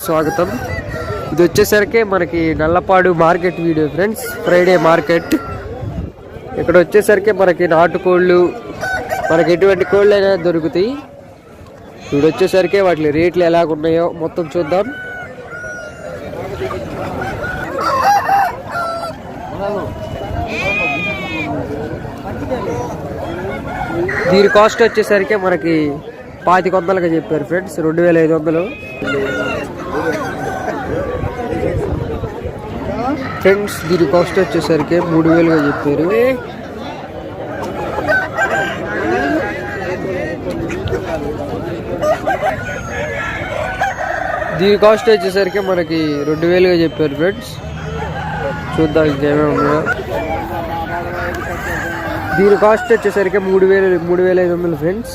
స్వాగతం. ఇది వచ్చేసరికి మనకి Nallapadu market video friends Friday market. ఇక్కడ వచ్చేసరికి మనకి నాటుకోళ్ళు మనకి ఎటువంటి కోళ్ళు అయినా దొరుకుతాయి. ఇప్పుడు వచ్చేసరికి వాటి రేట్లు ఎలాగున్నాయో మొత్తం చూద్దాం. దీని కాస్ట్ వచ్చేసరికి మనకి పాతిక వందలుగా చెప్పారు ఫ్రెండ్స్ రెండు వేల ఐదు వందలు. ఫ్రెండ్స్ దీని కాస్ట్ వచ్చేసరికి మూడు వేలుగా చెప్పారు. దీని కాస్ట్ వచ్చేసరికి మనకి రెండు వేలుగా చెప్పారు ఫ్రెండ్స్ చూద్దాం ఇంకేమే ఉన్నాయో. దీని కాస్ట్ వచ్చేసరికి మూడు వేలు మూడు వేల ఐదు వందలు ఫ్రెండ్స్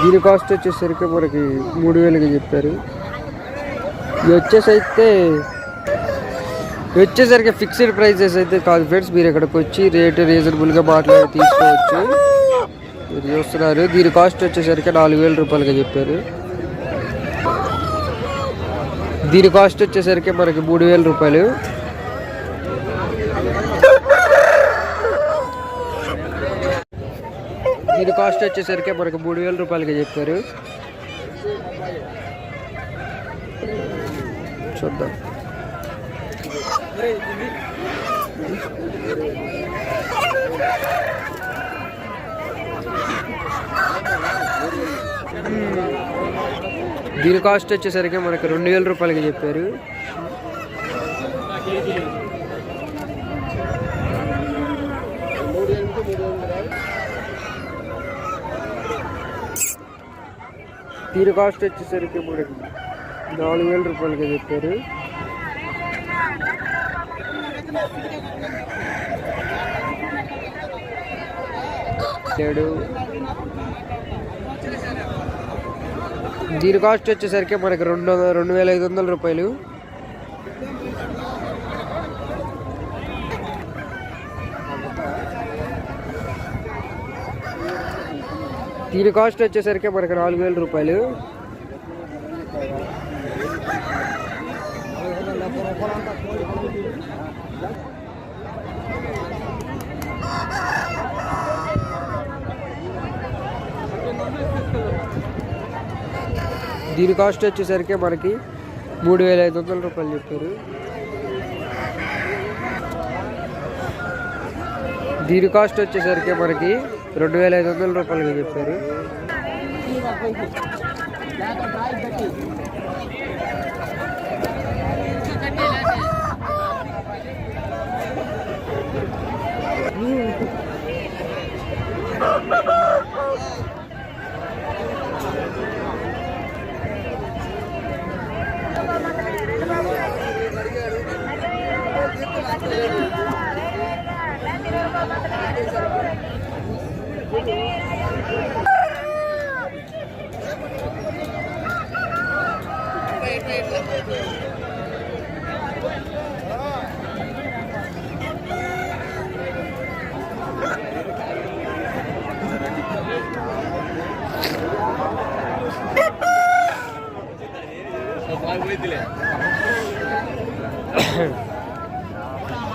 దీని కాస్ట్ వచ్చేసరికి మనకి మూడు వేలుగా చెప్పారు. ఇది వచ్చేసి అయితే వచ్చేసరికి ఫిక్స్డ్ ప్రైసెస్ అయితే కాదు ఫ్రెండ్స్ మీరు ఇక్కడికి వచ్చి రేటు రీజనబుల్గా మాట్లాడి తీసుకోవచ్చు. మీరు చూస్తున్నారు దీని కాస్ట్ వచ్చేసరికి నాలుగు వేల రూపాయలుగా చెప్పారు. దీని కాస్ట్ వచ్చేసరికి మనకి మూడు వేల రూపాయలు. దీని కాస్ట్ వచ్చేసరికి మనకు మూడు వేల రూపాయలుగా చెప్పారు. చూద్దాం. దీని కాస్ట్ వచ్చేసరికి మనకి రెండు వేల రూపాయలకి చెప్పారు. దీని కాస్ట్ వచ్చేసరికి మనకి నాలుగు వేల రూపాయలుగా చెప్పారు. ఏడు. దీని కాస్ట్ వచ్చేసరికి మనకి రెండు వందల- రెండు వేల ఐదు వందల రూపాయలు. దీని కాస్ట్ వచ్చేసరికి మనకి నాలుగు వేల రూపాయలు. దీని కాస్ట్ వచ్చేసరికి మనకి మూడు వేల ఐదు వందల రూపాయలు చెప్పారు. దీని కాస్ట్ వచ్చేసరికి మనకి రెండు వేల ఐదు వందల రూపాయలుగా చెప్పారు.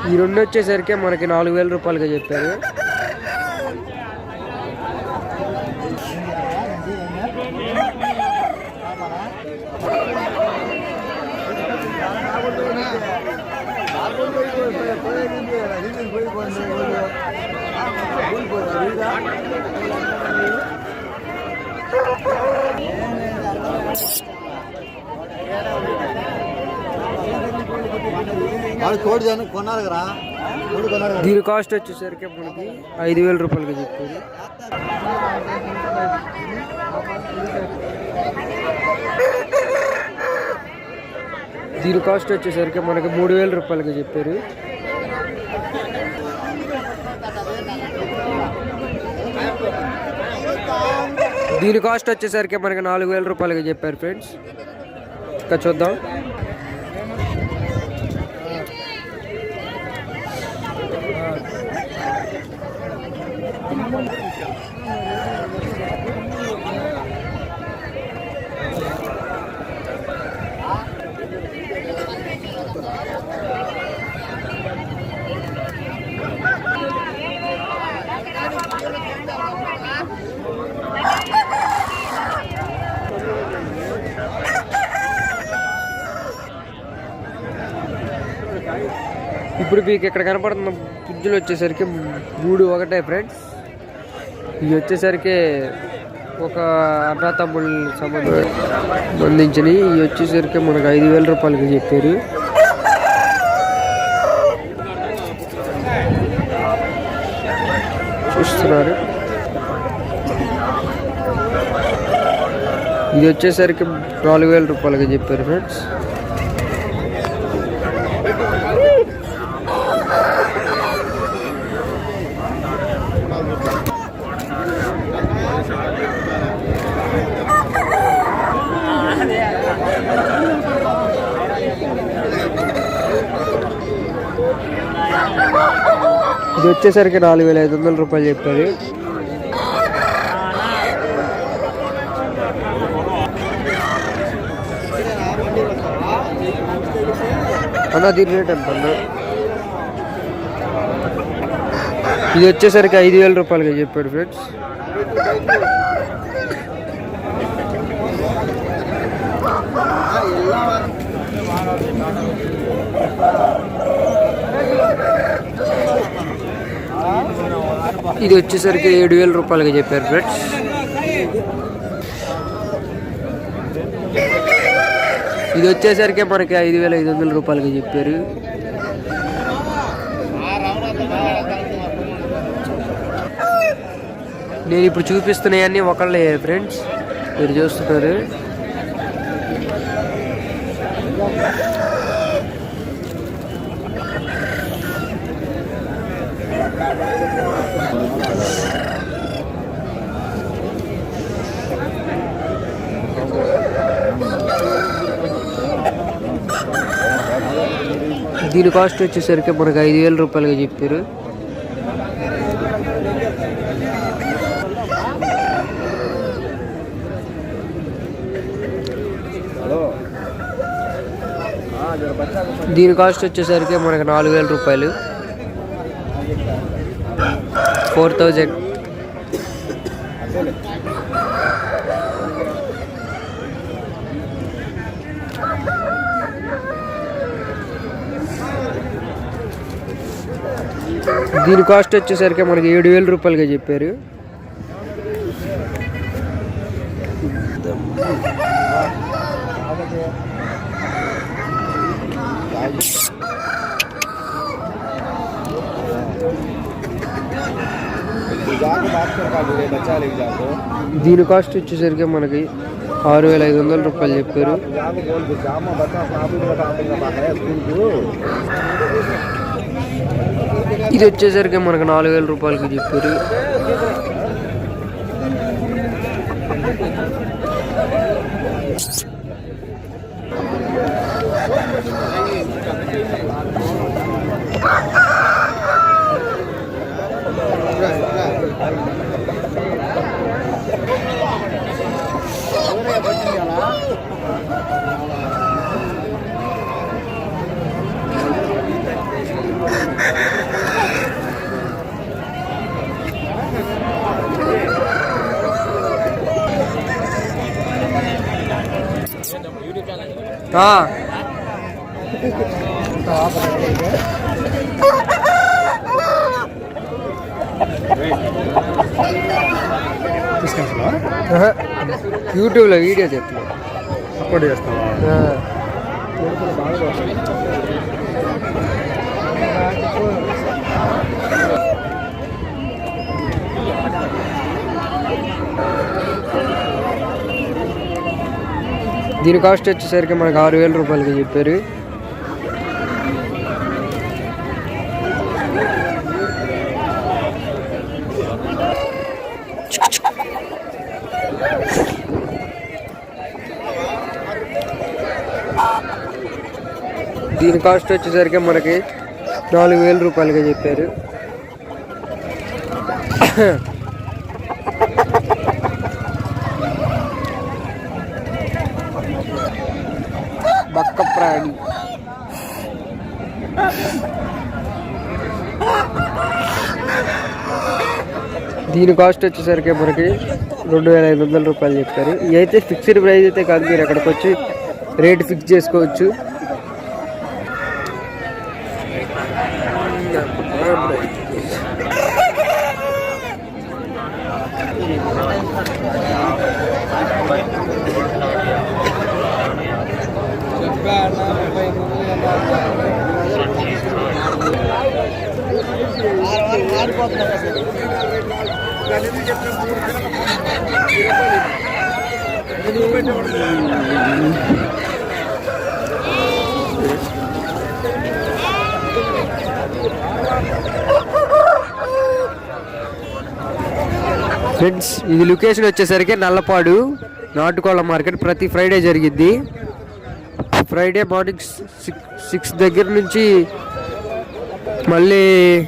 ఈ రెండు వచ్చేసరికి మనకి నాలుగు వేల రూపాయలుగా చెప్పారు Thank you. దీని కాస్ట్ వచ్చేసరికి మనకి ఐదు వేల రూపాయలుగా చెప్పారు దీని కాస్ట్ వచ్చేసరికి మనకి మూడు వేల రూపాయలుగా చెప్పారు. దీని కాస్ట్ వచ్చేసరికి మనకి నాలుగు వేల రూపాయలుగా చెప్పారు ఫ్రెండ్స్ ఇంకా చూద్దాం. ఇప్పుడు మీకు ఇక్కడ కనపడుతున్న పుజ్జులు వచ్చేసరికి మూడు ఒకటే ఫ్రెండ్స్ ఇవి వచ్చేసరికి ఒక అన్నా తమ్ముళ్ళ సంబంధం సంబంధించినవి. ఇవి వచ్చేసరికి మనకు ఐదు వేల రూపాయలకి చెప్పారు. చూస్తున్నారు. ఇది వచ్చేసరికి నాలుగు వేల రూపాయలకి చెప్పారు ఫ్రెండ్స్ ఇది వచ్చేసరికి నాలుగు వేల ఐదు వందల రూపాయలు చెప్పారు అన్న దీని రేట్ ఎంత అన్న? ఇది వచ్చేసరికి ఐదు వేల రూపాయలుగా చెప్పాడు ఫ్రెండ్స్ ఇది వచ్చేసరికి ఏడు వేల రూపాయలుగా చెప్పారు ఫ్రెండ్స్. ఇది వచ్చేసరికి మనకి ఐదు వేల ఐదు వందల రూపాయలకి చెప్పారు. నేను ఇప్పుడు చూపిస్తున్నాయన్నీ ఒకళ్ళే ఫ్రెండ్స్. మీరు చూస్తున్నారు. దీని కాస్ట్ వచ్చేసరికి మనకు ఐదు వేల రూపాయలుగా చెప్పారు. దీని కాస్ట్ వచ్చేసరికి మనకు నాలుగు వేల రూపాయలు. ఫోర్ థౌజండ్ దీని కాస్ట్ వచ్చేసరికి మనకి ఏడు వేల రూపాయలుగా చెప్పారు. దీని కాస్ట్ వచ్చేసరికి మనకి ఆరు వేల ఐదు వందల రూపాయలు చెప్పారు. ఇది వచ్చేసరికి మనకు నాలుగు వేల రూపాయలకి చెప్పారు ఆ. ఆహా. యూట్యూబ్లో వీడియో చెప్తున్నా అప్పుడు చేస్తావా ఆ. దీని కాస్ట్ వచ్చేసరికి మనకు ఆరు వేల రూపాయలకి చెప్పారు. దీని కాస్ట్ వచ్చేసరికి మనకి నాలుగు వేల రూపాయలుగా చెప్పారు. ప్రాణి. దీని కాస్ట్ వచ్చేసరికి మనకి రెండు వేల ఐదు వందల రూపాయలు చెప్తారు. ఇవైతే ఫిక్స్డ్ ప్రైస్ అయితే కాదు మీరు అక్కడికి వచ్చి రేట్ ఫిక్స్ చేసుకోవచ్చు. ఫ్రెండ్స్ ఇది లొకేషన్ వచ్చేసరికి నల్లపాడు నాటుకోళ్ళ మార్కెట్. ప్రతి ఫ్రైడే జరిగిద్ది. ఫ్రైడే మార్నింగ్ సిక్స్ సిక్స్ దగ్గర నుంచి మళ్ళీ